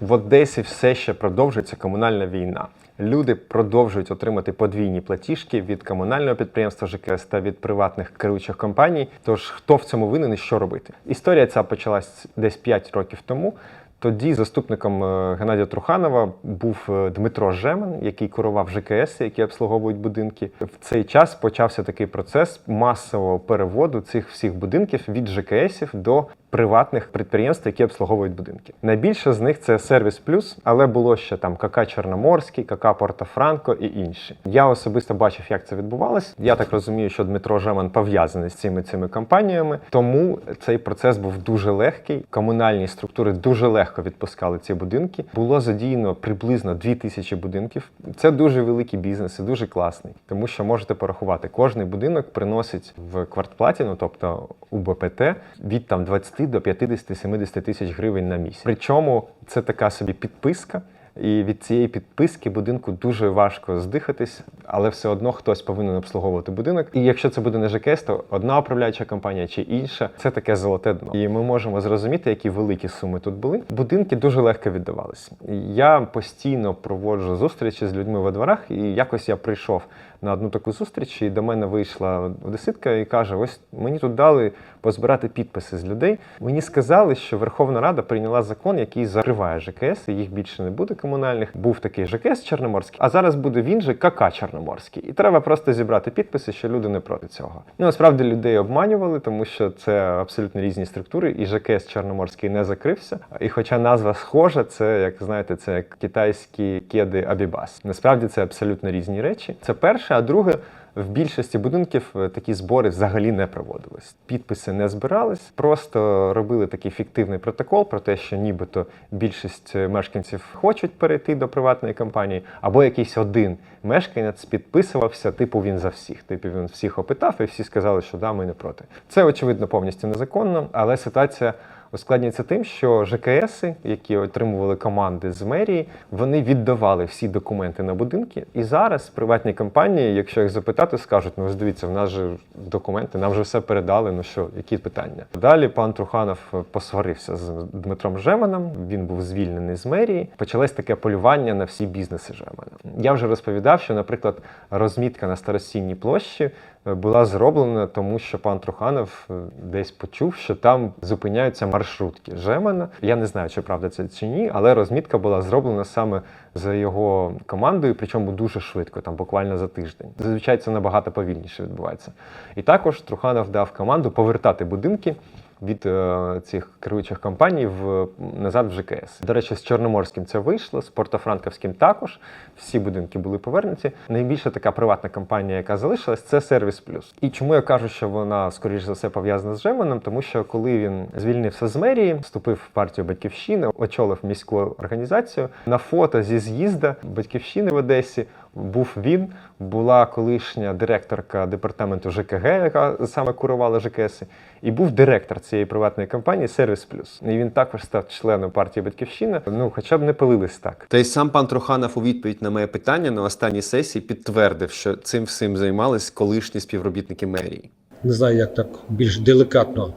В Одесі все ще продовжується комунальна війна. Люди продовжують отримати подвійні платіжки від комунального підприємства ЖКС та від приватних керуючих компаній. Тож хто в цьому винен і що робити? Історія ця почалась десь 5 років тому. Тоді заступником е, Геннадія Труханова був е, Дмитро Жеман, який керував ЖКС, які обслуговують будинки. В цей час почався такий процес масового переводу цих всіх будинків від ЖКСів до приватних підприємств, які обслуговують будинки. Найбільше з них це сервіс плюс, але було ще там КК Чорноморський, КК Портофранко і інші. Я особисто бачив, як це відбувалось. Я так розумію, що Дмитро Жеман пов'язаний з цими цими компаніями, тому цей процес був дуже легкий. Комунальні структури дуже легко відпускали ці будинки. Було задіяно приблизно 2000 будинків. Це дуже великий бізнес і дуже класний, тому що можете порахувати, кожний будинок приносить в квартплаті, ну тобто у БПТ, від там 20 до 50-70 тисяч гривень на місяць. Причому це така собі підписка. І від цієї підписки будинку дуже важко здихатись, але все одно хтось повинен обслуговувати будинок. І якщо це буде не ЖКС, то одна управляюча компанія чи інша це таке золоте дно. І ми можемо зрозуміти, які великі суми тут були. Будинки дуже легко віддавалися. Я постійно проводжу зустрічі з людьми во дворах, і якось я прийшов на одну таку зустріч, і до мене вийшла одеситка і каже: Ось мені тут дали позбирати підписи з людей. Мені сказали, що Верховна Рада прийняла закон, який закриває ЖКС, і їх більше не буде комунальних. Був такий ЖКС Чорноморський, а зараз буде він же КК Чорноморський. І треба просто зібрати підписи, що люди не проти цього. Ну насправді людей обманювали, тому що це абсолютно різні структури, і ЖКС Чорноморський не закрився. І хоча назва схожа, це як знаєте, це як китайські кеди Абібас. Насправді це абсолютно різні речі. Це перше, а друге. В більшості будинків е, такі збори взагалі не проводились. Підписи не збирались, просто робили такий фіктивний протокол про те, що нібито більшість е, мешканців хочуть перейти до приватної компанії, або якийсь один мешканець підписувався, типу він за всіх. Типу він всіх опитав, і всі сказали, що да, ми не проти. Це очевидно повністю незаконно, але ситуація. Ускладнюється тим, що ЖКСи, які отримували команди з мерії, вони віддавали всі документи на будинки. І зараз приватні компанії, якщо їх запитати, скажуть: ну дивіться, в нас же документи, нам вже все передали. Ну що, які питання? Далі пан Труханов посварився з Дмитром Жеманом. Він був звільнений з мерії. Почалось таке полювання на всі бізнеси Жемана. Я вже розповідав, що, наприклад, розмітка на старосінній площі е, була зроблена, тому що пан Труханов е, десь почув, що там зупиняються маршрутки Жемана. Я не знаю, чи правда це чи ні, але розмітка була зроблена саме за його командою, причому дуже швидко, там буквально за тиждень. Зазвичай це набагато повільніше відбувається. І також Труханов дав команду повертати будинки. Від е, цих керуючих компаній в назад в ЖКС. До речі, з Чорноморським це вийшло, з Портофранковським також. Всі будинки були повернуті. Найбільша така приватна компанія, яка залишилась, це Сервіс Плюс. І чому я кажу, що вона скоріш за все пов'язана з Жеманом? Тому що коли він звільнився з мерії, вступив в партію Батьківщина, очолив міську організацію на фото зі з'їзда Батьківщини в Одесі. Був він, була колишня директорка департаменту ЖКГ, яка саме курувала ЖКС, і був директор цієї приватної компанії Сервіс Плюс. І він також став членом партії Батьківщина. Ну, хоча б не пилились так. Та й сам пан Труханов у відповідь на моє питання на останній сесії підтвердив, що цим всім займались колишні співробітники мерії. не знаю, як так більш делікатно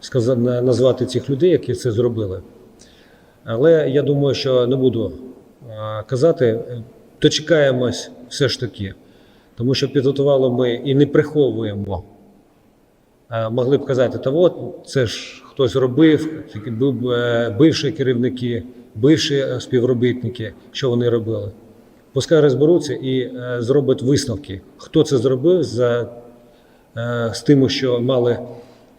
сказати, назвати цих людей, які це зробили. Але я думаю, що не буду казати, дочекаємось все ж таки, тому що підготували ми і не приховуємо. Могли б казати, та от це ж хтось робив, бивші керівники, бивші е, співробітники, що вони робили. Пускай розберуться і е, зроблять висновки, хто це зробив за е, з тим, що мали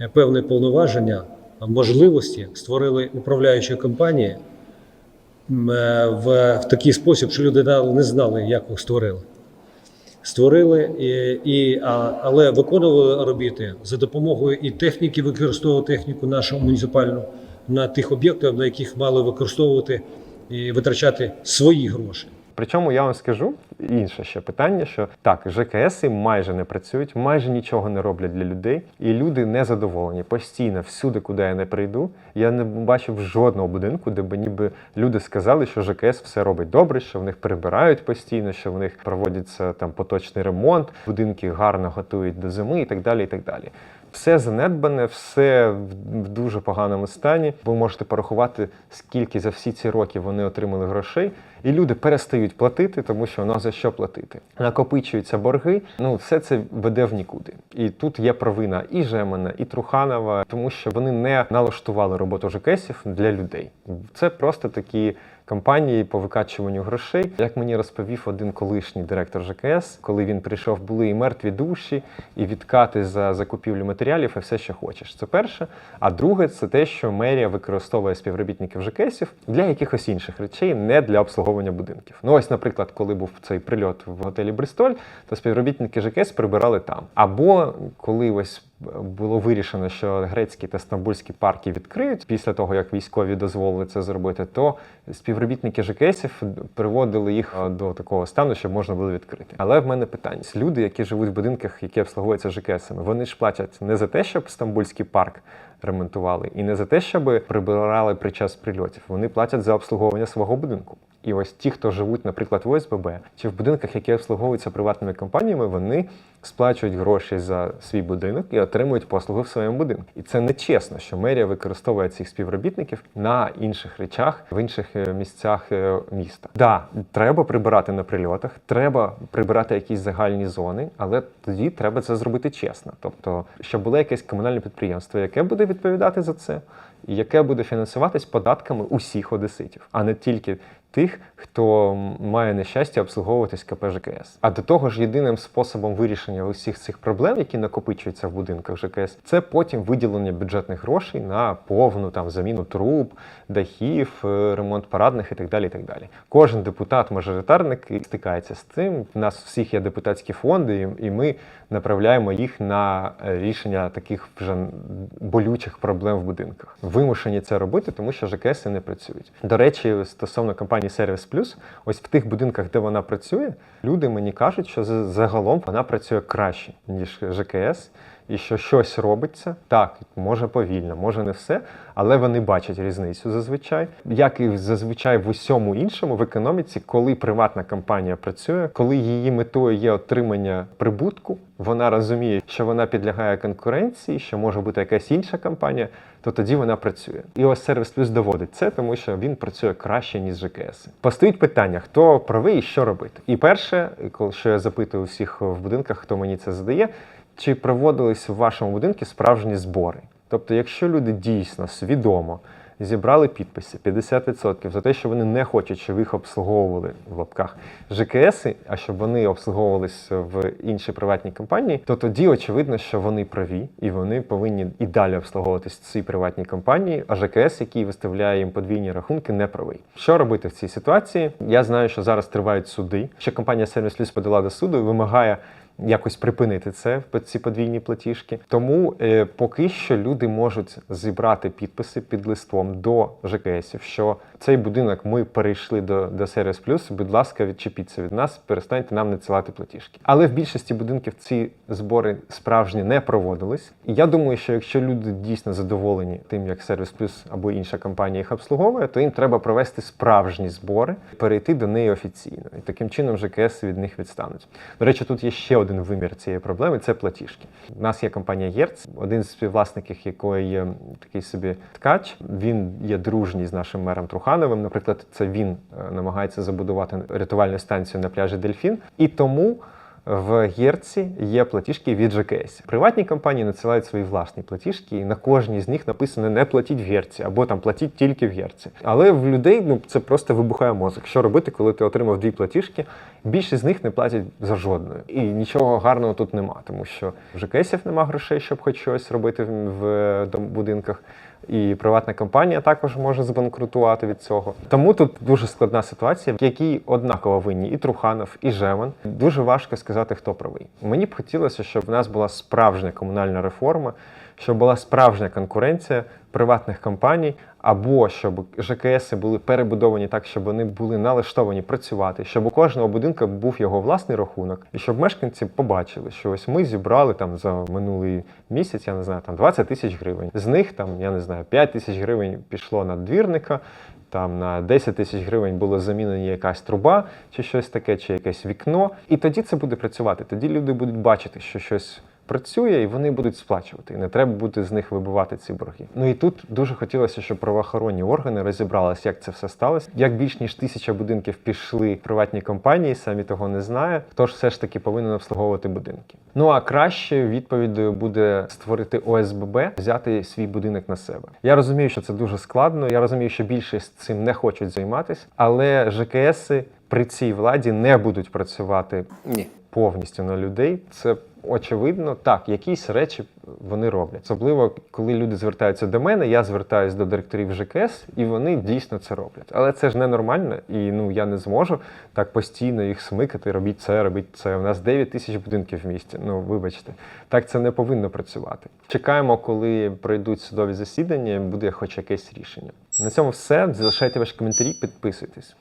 е, певні повноваження, можливості, створили управляючі компанії в, в такий спосіб, що люди не знали, як їх створили. Створили, і, і, а, але виконували робіти за допомогою і техніки, використовували техніку нашу муніципальну на тих об'єктах, на яких мали використовувати і витрачати свої гроші. Причому я вам скажу інше ще питання: що так, ЖКСи майже не працюють, майже нічого не роблять для людей, і люди не задоволені постійно всюди, куди я не прийду. Я не бачив жодного будинку, де б ніби люди сказали, що ЖКС все робить добре, що в них прибирають постійно, що в них проводиться там поточний ремонт, будинки гарно готують до зими і так далі. І так далі. Все занедбане, все в дуже поганому стані. Ви можете порахувати, скільки за всі ці роки вони отримали грошей, і люди перестають платити, тому що ну, а за що платити. Накопичуються борги. Ну, все це веде в нікуди. І тут є провина і Жемана, і Труханова, тому що вони не налаштували роботу ЖКСів для людей. Це просто такі кампанії по викачуванню грошей. Як мені розповів один колишній директор ЖКС, коли він прийшов, були і мертві душі, і відкати за закупівлю матеріалів, і все, що хочеш. Це перше. А друге, це те, що мерія використовує співробітників ЖКСів для якихось інших речей, не для обслуговування будинків. Ну ось, наприклад, коли був цей прильот в готелі Бристоль, то співробітники ЖКС прибирали там. Або коли ось було вирішено, що грецькі та стамбульські парки відкриють після того, як військові дозволили це зробити, то співробітники ЖКСів приводили їх е, до такого стану, щоб можна було відкрити. Але в мене питання: люди, які живуть в будинках, які обслуговуються ЖКСами, вони ж платять не за те, щоб стамбульський парк ремонтували, і не за те, щоб прибирали під час прильотів. Вони платять за обслуговування свого будинку. І ось ті, хто живуть, наприклад, в ОСББ чи в будинках, які обслуговуються приватними компаніями, вони сплачують гроші за свій будинок і отримують послуги в своєму будинку. І це не чесно, що мерія використовує цих співробітників на інших речах в інших е, місцях е, міста. Да, треба прибирати на прильотах, треба прибирати якісь загальні зони, але тоді треба це зробити чесно. Тобто, щоб було якесь комунальне підприємство, яке буде відповідати за це, яке буде фінансуватись податками усіх одеситів, а не тільки тих, хто має нещастя обслуговуватись КП ЖКС. А до того ж, єдиним способом вирішення усіх цих проблем, які накопичуються в будинках ЖКС, це потім виділення бюджетних грошей на повну там заміну труб, дахів, е, ремонт парадних і так далі. І так далі. Кожен депутат-мажоритарник стикається з цим. У нас всіх є депутатські фонди, і ми направляємо їх на е, рішення таких вже болючих проблем в будинках. Вимушені це робити, тому що ЖКС не працюють. До речі, стосовно компанії Сервіс Плюс, ось в тих будинках, де вона працює, люди мені кажуть, що за- загалом вона працює краще ніж ЖКС. І що щось робиться, так, може повільно, може не все, але вони бачать різницю зазвичай, як і зазвичай в усьому іншому в економіці, коли приватна компанія працює, коли її метою є отримання прибутку, вона розуміє, що вона підлягає конкуренції, що може бути якась інша компанія, то тоді вона працює. І ось сервіс плюс доводить це, тому що він працює краще ніж ЖКС. Постають питання, хто правий і що робити. І перше, коли що я запитую всіх в будинках, хто мені це задає. Чи проводились в вашому будинку справжні збори? Тобто, якщо люди дійсно свідомо зібрали підписи 50% за те, що вони не хочуть, щоб їх обслуговували в лапках ЖКС, а щоб вони обслуговувались в інші приватні компанії, то тоді очевидно, що вони праві і вони повинні і далі обслуговуватись ці приватні компанії, а ЖКС, який виставляє їм подвійні рахунки, не правий. Що робити в цій ситуації? Я знаю, що зараз тривають суди. Що компанія Сервіс Плюс подала до суду і вимагає якось припинити це ці подвійні платіжки. Тому е, поки що люди можуть зібрати підписи під листом до ЖКСів, що цей будинок ми перейшли до, до Сервіс Плюс. Будь ласка, відчепіться від нас, перестаньте нам надсилати платіжки. Але в більшості будинків ці збори справжні не проводились. І я думаю, що якщо люди дійсно задоволені тим, як Сервіс Плюс або інша компанія їх обслуговує, то їм треба провести справжні збори, перейти до неї офіційно. І таким чином ЖКС від них відстануть. До речі, тут є ще один вимір цієї проблеми це платіжки. У нас є компанія Єрц, один з співвласників якої є такий собі ткач. Він є дружній з нашим мером Трухановим. Наприклад, це він е, намагається забудувати рятувальну станцію на пляжі Дельфін. І тому. В Герці є платіжки від ЖКС. Приватні компанії надсилають свої власні платіжки, і на кожній з них написано не платіть в Герці або там платіть тільки в Герці. Але в людей ну це просто вибухає мозок. Що робити, коли ти отримав дві платіжки? Більшість з них не платять за жодною. І нічого гарного тут нема, тому що в ЖКСів нема грошей, щоб хоч щось робити в будинках. І приватна компанія також може збанкрутувати від цього. Тому тут дуже складна ситуація, в якій однаково винні і Труханов, і Жеман. Дуже важко сказати, хто правий. Мені б хотілося, щоб в нас була справжня комунальна реформа, щоб була справжня конкуренція приватних компаній, або щоб ЖКС були перебудовані так, щоб вони були налаштовані працювати, щоб у кожного будинку був його власний рахунок, і щоб мешканці побачили, що ось ми зібрали там за минулий місяць, я не знаю, там 20 тисяч гривень. З них там, я не знаю, 5 тисяч гривень пішло на двірника. Там на 10 тисяч гривень було замінена якась труба, чи щось таке, чи якесь вікно. І тоді це буде працювати. Тоді люди будуть бачити, що щось спрацює, і вони будуть сплачувати. І не треба буде з них вибивати ці борги. Ну і тут дуже хотілося, щоб правоохоронні органи розібралися, як це все сталося. Як більш ніж тисяча будинків пішли в приватні компанії, самі того не знає. Хто ж все ж таки повинен обслуговувати будинки? Ну а кращою відповіддю буде створити ОСББ, взяти свій будинок на себе. Я розумію, що це дуже складно. Я розумію, що більшість цим не хочуть займатися, але ЖКСи при цій владі не будуть працювати Ні. повністю на людей. Це очевидно. Так, якісь речі вони роблять. Особливо, коли люди звертаються до мене, я звертаюся до директорів ЖКС, і вони дійсно це роблять. Але це ж ненормально, і ну я не зможу так постійно їх смикати. Робіть це, робіть це. У нас 9 тисяч будинків в місті. Ну вибачте, так це не повинно працювати. Чекаємо, коли пройдуть судові засідання, буде хоч якесь рішення. На цьому все. Залишайте ваші коментарі, підписуйтесь.